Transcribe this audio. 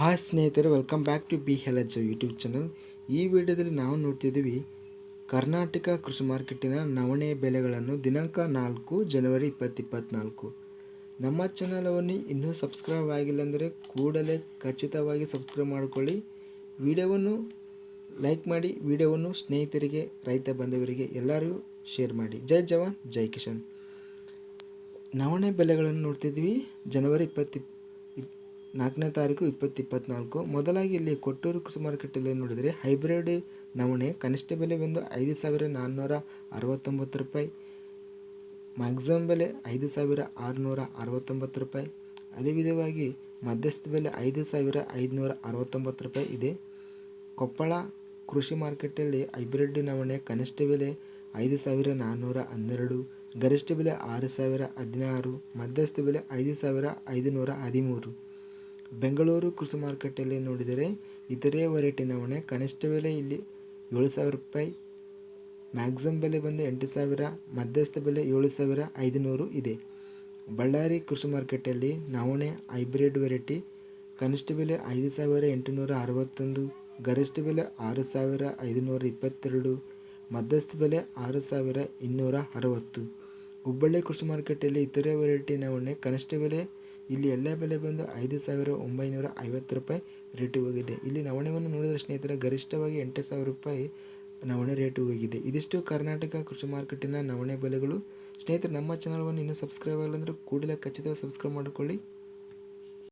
Hi ಸ್ನೇಹಿತರೆ welcome back to B hell YouTube channel ಈ ವಿಡಿಯೋದಲ್ಲಿ ನಾವು ನೋಡ್ತಿದ್ದೀವಿ, ಕರ್ನಾಟಕ ಕೃಷಿ ಮಾರ್ಕೆಟಿನ ನವಣೆ ಬೆಲೆಗಳನ್ನು ದಿನಾಂಕ ನಾಲ್ಕು ಜನವರಿ ಇಪ್ಪತ್ತಿಪ್ಪತ್ನಾಲ್ಕು. ನಮ್ಮ ಚಾನಲವನ್ನು ಇನ್ನೂ ಸಬ್ಸ್ಕ್ರೈಬ್ ಆಗಿಲ್ಲ ಅಂದರೆ ಕೂಡಲೇ ಖಚಿತವಾಗಿ ಸಬ್ಸ್ಕ್ರೈಬ್ ಮಾಡಿಕೊಳ್ಳಿ. ವಿಡಿಯೋವನ್ನು ಲೈಕ್ ಮಾಡಿ, ವಿಡಿಯೋವನ್ನು ಸ್ನೇಹಿತರಿಗೆ, ರೈತ ಬಾಂಧವರಿಗೆ ಎಲ್ಲರಿಗೂ ಶೇರ್ ಮಾಡಿ. ಜೈ ಜವಾನ್, ಜೈ ಕಿಶನ್ ನವಣೆ ಬೆಲೆಗಳನ್ನು ನೋಡ್ತಿದ್ವಿ ಜನವರಿ ಇಪ್ಪತ್ತಿ ಇಪ್- ನಾಲ್ಕನೇ ತಾರೀಕು ಇಪ್ಪತ್ತು ಇಪ್ಪತ್ನಾಲ್ಕು ಮೊದಲಾಗಿ ಇಲ್ಲಿ ಕೊಟ್ಟೂರು ಕೃಷಿ ಮಾರುಕಟ್ಟೆಯಲ್ಲಿ ನೋಡಿದರೆ ಹೈಬ್ರಿಡ್ ನವಣೆ ಕನಿಷ್ಠ ಬೆಲೆ ಬಂದು ಐದು ಸಾವಿರ ನಾನ್ನೂರ ಅರವತ್ತೊಂಬತ್ತು ರೂಪಾಯಿ. ಮ್ಯಾಕ್ಸಿಮಮ್ ಬೆಲೆ ಐದು ಸಾವಿರ ಆರುನೂರ ಅರವತ್ತೊಂಬತ್ತು ರೂಪಾಯಿ. ಅದೇ ವಿಧವಾಗಿ ಮಧ್ಯಸ್ಥ ಬೆಲೆ ಐದು ಸಾವಿರ ಐದುನೂರ ಅರವತ್ತೊಂಬತ್ತು ರೂಪಾಯಿ ಇದೆ. ಕೊಪ್ಪಳ ಕೃಷಿ ಮಾರುಕಟ್ಟೆಯಲ್ಲಿ ಹೈಬ್ರಿಡ್ ನವಣೆ ಕನಿಷ್ಠ ಬೆಲೆ ಐದು ಸಾವಿರ ನಾನ್ನೂರ ಹನ್ನೆರಡು. ಗರಿಷ್ಠ ಬೆಲೆ ಆರು ಸಾವಿರ ಹದಿನಾರು. ಮಧ್ಯಸ್ಥ ಬೆಲೆ ಐದು ಸಾವಿರ ಐದುನೂರ ಹದಿಮೂರು. ಬೆಂಗಳೂರು ಕೃಷಿ ಮಾರುಕಟ್ಟೆಯಲ್ಲಿ ನೋಡಿದರೆ ಇತರೆ ವೆರೈಟಿ ನವಣೆ ಕನಿಷ್ಠ ಬೆಲೆ ಇಲ್ಲಿ ಏಳು ಸಾವಿರ ರೂಪಾಯಿ. ಮ್ಯಾಕ್ಸಿಮಮ್ ಬೆಲೆ ಬಂದು ಎಂಟು ಸಾವಿರ, ಮಧ್ಯಸ್ಥ ಬೆಲೆ ಏಳು ಸಾವಿರ ಐದುನೂರು ಇದೆ. ಬಳ್ಳಾರಿ ಕೃಷಿ ಮಾರುಕಟ್ಟೆಯಲ್ಲಿ ನವಣೆ ಹೈಬ್ರಿಡ್ ವೆರೈಟಿ ಕನಿಷ್ಠ ಬೆಲೆ ಐದು ಸಾವಿರ ಎಂಟುನೂರ ಅರವತ್ತೊಂದು, ಗರಿಷ್ಠ ಬೆಲೆ ಆರು ಸಾವಿರ ಐದುನೂರ ಇಪ್ಪತ್ತೆರಡು, ಮಧ್ಯಸ್ಥ ಬೆಲೆ ಆರು ಸಾವಿರ ಇನ್ನೂರ ಅರವತ್ತು. ಹುಬ್ಬಳ್ಳಿ ಕೃಷಿ ಮಾರುಕಟ್ಟೆಯಲ್ಲಿ ಇತರೆ ವೆರೈಟಿ ನವಣೆ ಕನಿಷ್ಠ ಬೆಲೆ ಇಲ್ಲಿ ಎಲ್ಲ ಬೆಲೆ ಬಂದು ಐದು ಸಾವಿರ ಒಂಬೈನೂರ ಐವತ್ತು ರೂಪಾಯಿ ರೇಟು ಹೋಗಿದೆ. ಇಲ್ಲಿ ನವಣೆವನ್ನು ನೋಡಿದರೆ ಸ್ನೇಹಿತರೆ ಗರಿಷ್ಠವಾಗಿ ಎಂಟು ಸಾವಿರ ರೂಪಾಯಿ ನವಣೆ ರೇಟು ಹೋಗಿದೆ. ಇದಿಷ್ಟು ಕರ್ನಾಟಕ ಕೃಷಿ ಮಾರ್ಕೆಟಿನ ನವಣೆ ಬೆಲೆಗಳು. ಸ್ನೇಹಿತರೆ, ನಮ್ಮ ಚಾನಲ್ವನ್ನು ಇನ್ನೂ ಸಬ್ಸ್ಕ್ರೈಬ್ ಆಗಲ್ಲ ಅಂದರೆ ಕೂಡಲೇ ಖಚಿತವಾಗಿ ಸಬ್ಸ್ಕ್ರೈಬ್ ಮಾಡಿಕೊಳ್ಳಿ.